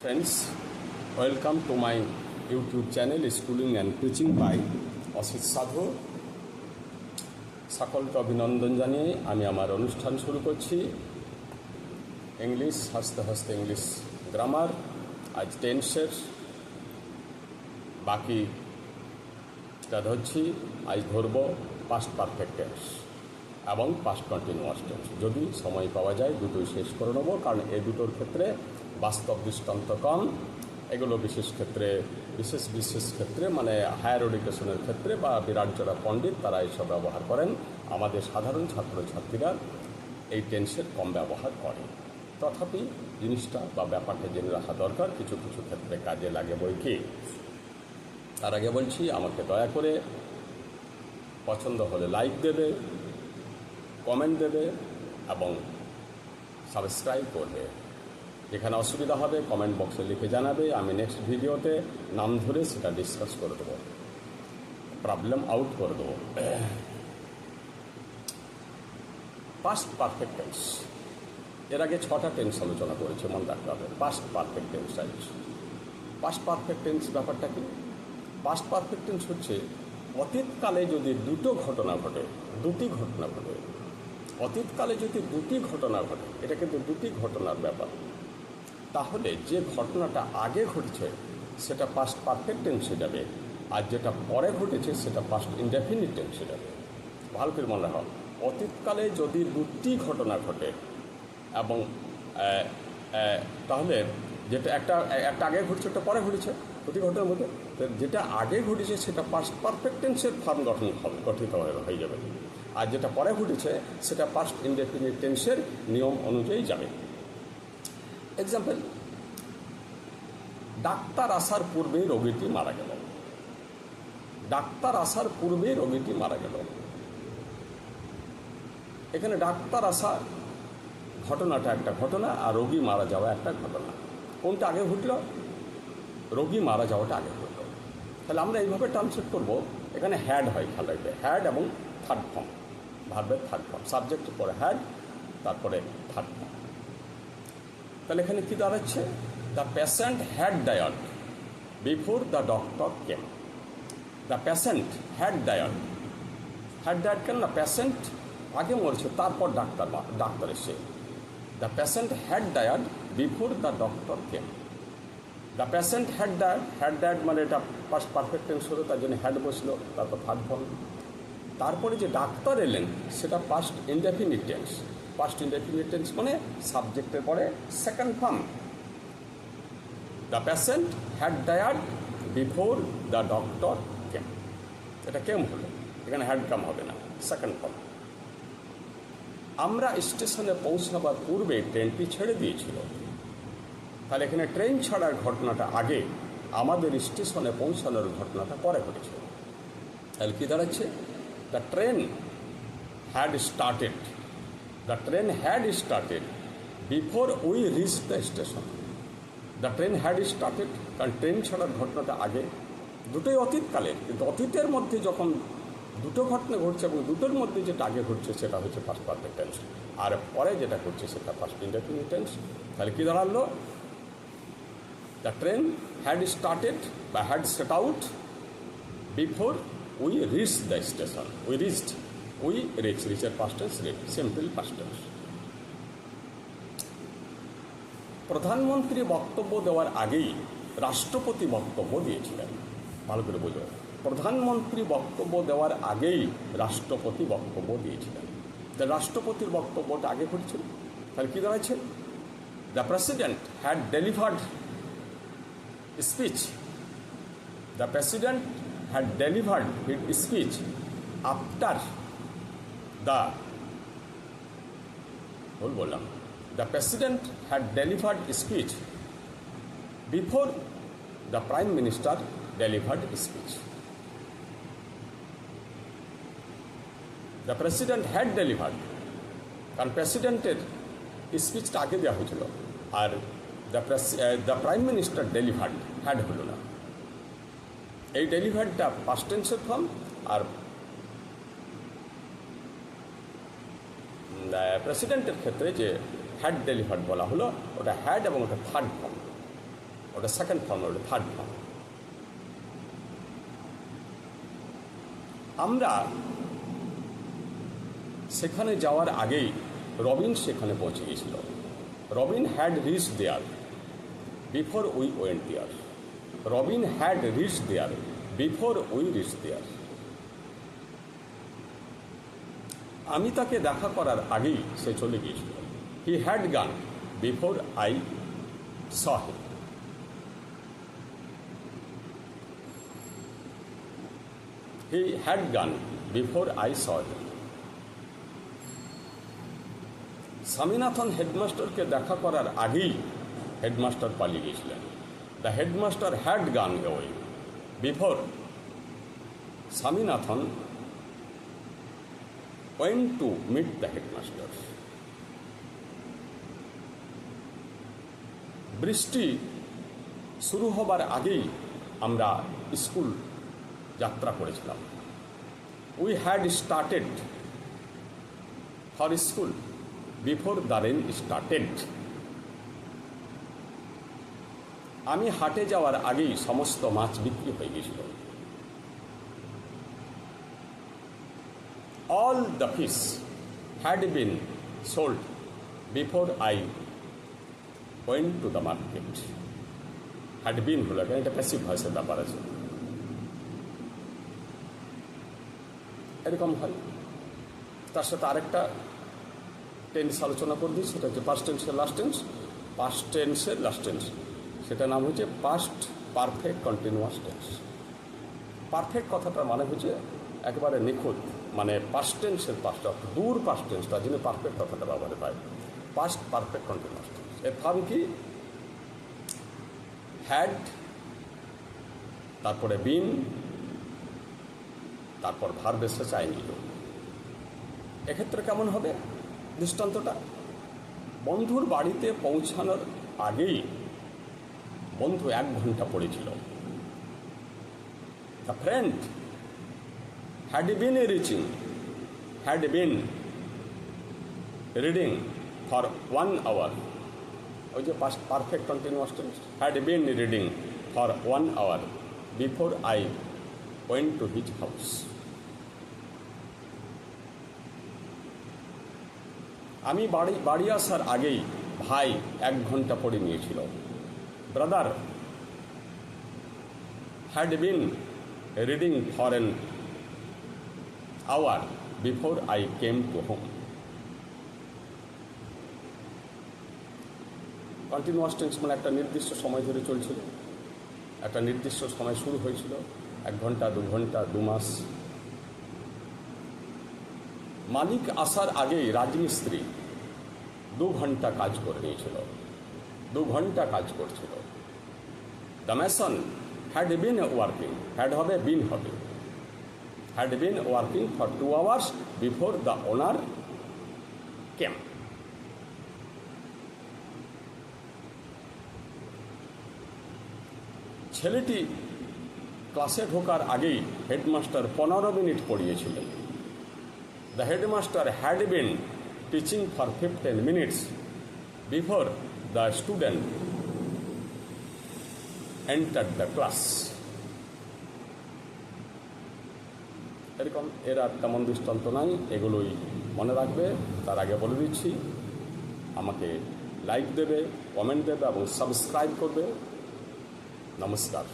Friends, welcome to my YouTube channel Schooling and Teaching by Asit Sadhu সকলকে অভিনন্দন জানিয়ে আমি আমার অনুষ্ঠান শুরু করছি। ইংলিশ হাসতে হাসতে ইংলিশ গ্রামার আজ টেন্সের বাকি যা ধরছি আজ ধরব পাস্ট পারফেক্ট টেন্স এবং পাস্ট কন্টিনিউয়াস টেন্স যদি সময় পাওয়া যায় দুটোই শেষ করে নেব কারণ এই দুটোর ক্ষেত্রে বাস্তব দৃষ্টান্ত কম। এগুলো বিশেষ ক্ষেত্রে, বিশেষ বিশেষ ক্ষেত্রে মানে হায়ার এডুকেশনের ক্ষেত্রে বা বিরাট যারা পণ্ডিত তারা এইসব ব্যবহার করেন। আমাদের সাধারণ ছাত্রছাত্রীরা এই টেন্সের কম ব্যবহার করে। তথাপি জিনিসটা বা ব্যাপারটা জেনে রাখা দরকার। কিছু কিছু ক্ষেত্রে কাজে লাগে বই কি? তার আগে বলছি, আমাকে দয়া করে পছন্দ হলে লাইক দেবে কমেন্ট দেবে এবং সাবস্ক্রাইব করবে। যেখানে অসুবিধা হবে কমেন্ট বক্সে লিখে জানাবে, আমি নেক্সট ভিডিওতে নাম ধরে সেটা ডিসকাস করে দেবো। প্রবলেম আউট করে দেবো। পাস্ট পারফেক্ট টেন্স এর আগে ছটা টেন্স আলোচনা করেছে মনে রাখতে হবে। Past perfect tense types past perfect tense ব্যাপারটা কি? পাস্ট পারফেক্ট টেন্স হচ্ছে, অতীতকালে যদি দুটো ঘটনা ঘটে, দুটি ঘটনা ঘটে, অতীতকালে যদি দুটি ঘটনা ঘটে, এটা কিন্তু দুটি ঘটনার ব্যাপার। তাহলে যে ঘটনাটা আগে ঘটেছে, সেটা পাস্ট পারফেক্ট টেন্সে যাবে। আর যেটা পরে ঘটেছে, সেটা পাস্ট ইনডেফিনিট টেন্সে যাবে। ভালো করে মনে হয় অতীতকালে যদি দুটি ঘটনা ঘটে, এবং তাহলে যেটা একটা একটা আগে ঘটছে, একটা পরে ঘটেছে, প্রতি ঘটনার মধ্যে যেটা আগে ঘটেছে, সেটা পাস্ট পারফেক্ট টেন্সের ফর্ম গঠন হবে গঠিত হয়ে যাবে। আর যেটা পরে ঘটেছে, সেটা পাস্ট ইনডেফিনিট টেন্সের নিয়ম অনুযায়ী যাবে। এক্সাম্পল ডাক্তার আসার পূর্বেই রোগীটি মারা গেল। ডাক্তার আসার পূর্বেই রোগীটি মারা গেল। এখানে ডাক্তার আসা ঘটনাটা একটা ঘটনা আর রোগী মারা যাওয়া একটা ঘটনা। কোনটা আগে ঘটল? রোগী মারা যাওয়াটা আগে ঘটল। তাহলে আমরা এইভাবে ট্রান্সলেট করব। এখানে হ্যাড হয় রাখবে হ্যাড এবং থার্ড ফর্ম ভার্বের থার্ড ফর্ম সাবজেক্টের পরে হ্যাড তারপরে থার্ড ফর্ম তাহলে এখানে কী দাঁড়াচ্ছে দ্য পেশেন্ট হ্যাড ডায়ার্ড before the doctor came the patient had ডায়ার্ড had ডায়ার্ড কেন না? পেশেন্ট আগে মরেছে, তারপর ডাক্তার ডাক্তার এসে। দ্য পেশেন্ট হ্যাড ডায়ার্ড before the doctor came the patient had ডায়ার্ড had ডায়ার্ড মানে এটা ফার্স্ট পারফেক্ট টেন্স হলো, তার জন্য হ্যাড বসল, তারপর থার্ড ফর্ম তারপরে যে ডাক্তার এলেন, সেটা first indefinite tense past indefinite tense মানে সাবজেক্টের পরে second form the patient had ডায়ার্ড before the doctor came এটা কেম হলো। এখানে হ্যাড কাম হবে না। সেকেন্ড ফর্ম আমরা স্টেশনে পৌঁছাবার পূর্বে ট্রেনটি ছেড়ে দিয়েছিল। তাহলে এখানে ট্রেন ছাড়ার ঘটনাটা আগে আমাদের স্টেশনে পৌঁছানোর ঘটনাটা পরে ঘটেছে। তাহলে কী দাঁড়াচ্ছে? The train had started the train had started before we reach the station the train had started কারণ ট্রেন ছাড়ার ঘটনাটা আগে। দুটোই অতীতকালের, কিন্তু অতীতের মধ্যে যখন দুটো ঘটনা ঘটছে এবং দুটোর মধ্যে যেটা আগে ঘটছে সেটা হচ্ছে ফার্স্ট পারফেক্ট টেন্স আর পরে যেটা ঘটছে সেটা ফার্স্ট ইন্ডেফিনিট টেন্স তাহলে কী দাঁড়াল? দ্য ট্রেন হ্যাড স্টার্টেড বা had set out before we reach the station we reached we reach রিচের past tense reach simple past tense প্রধানমন্ত্রী বক্তব্য দেওয়ার আগেই রাষ্ট্রপতি বক্তব্য দিয়েছিলেন। ভালো করে বোঝো। প্রধানমন্ত্রী বক্তব্য দেওয়ার আগেই রাষ্ট্রপতি বক্তব্য দিয়েছিলেন। রাষ্ট্রপতির বক্তব্যটা আগে ঘটেছিল? তাহলে কী দাঁড়াচ্ছে the president had delivered speech the president had delivered his speech after the ভুল বললাম। The president had delivered speech before the prime minister delivered speech the president had delivered কারণ প্রেসিডেন্টের স্পিচটা আগে দেওয়া হয়েছিল, আর the the prime minister delivered had হলো না। এই ডেলিভার্ডটা পাস্ট টেন্সের ফর্ম আর প্রেসিডেন্টের ক্ষেত্রে যে হ্যাড ডেলিভার্ড বলা হলো, ওটা হ্যাড এবং ওটা থার্ড ফর্ম ওটা সেকেন্ড ফর্ম ওটা থার্ড ফর্ম আমরা সেখানে যাওয়ার আগেই রবিন সেখানে পৌঁছে গিয়েছিল। Robin had reach there before we went there Robin had reach there before we reach there আমি তাকে দেখা করার আগেই সে চলে গিয়েছিল। He had gone before I saw him he had gone before I saw him Swaminathan হেডমাস্টারকে দেখা করার আগেই হেডমাস্টার পালিয়ে গিয়েছিলেন। The headmaster had gone away before Swaminathan went to meet the headmaster বৃষ্টি শুরু হবার আগেই আমরা স্কুল যাত্রা করেছিলাম। We had started for school before the rain started আমি হাটে যাওয়ার আগেই সমস্ত মাছ বিক্রি হয়ে গেছিল all the fish had been sold before I went to the market had been হলো কেন? এটা প্যাসিভ ভয়েসের ব্যাপার আছে। এরকম হয়। তার সাথে আরেকটা টেন্স আলোচনা করে দিই। সেটা হচ্ছে পাস্ট টেন্সের লাস্ট টেন্স পাস্ট টেন্সের লাস্ট টেন্স সেটা নাম হচ্ছে past perfect continuous tense perfect কথাটার মানে হচ্ছে একেবারে নিখুঁত মানে পাস্ট টেন্সের পাস্ট অর্থাৎ দূর পাস্ট টেন্স তার জন্য পারফেক্ট কথাটা ব্যবহারে পায়। পাস্ট পারফেক্ট কন্টিনিউয়াস টেন্স এর ফার্ম কি? হ্যাড তারপরে বিন তারপর ভার্ব এসে চাইনি এক্ষেত্রে কেমন হবে দৃষ্টান্তটা? বন্ধুর বাড়িতে পৌঁছানোর আগেই বন্ধু এক ঘণ্টা পড়েছিল। The friend had been reaching had been reading for one hour ওই যে perfect continuous tense had been reading for one hour before I went to his house আমি বাড়ি বাড়ি আসার আগেই ভাই এক ঘণ্টা পড়ে নিয়েছিল। Brother had been reading for an hour before I came to home continuous tense মানে একটা নির্দিষ্ট সময় ধরে চলছিল। একটা নির্দিষ্ট সময় শুরু হয়েছিল, এক ঘণ্টা, দু ঘণ্টা, দু মাস। মালিক আসার আগেই রাজমিস্ত্রি দু ঘণ্টা কাজ করে নিয়েছিল, দু ঘণ্টা কাজ করছিল। The mason had been working had হবে বিন হবে। Had been working for two hours before the owner came ছেলেটি ক্লাসে ঢোকার আগেই হেডমাস্টার পনেরো minute পড়িয়েছিলেন। The headmaster had been teaching for fifteen minutes before the student enter the class এরকম এর আর তেমন দৃষ্টান্ত নাই, এগুলোই মনে রাখবে। তার আগে বলে দিচ্ছি, আমাকে লাইক দেবে কমেন্ট দেবে এবং সাবস্ক্রাইব করবে। নমস্কার।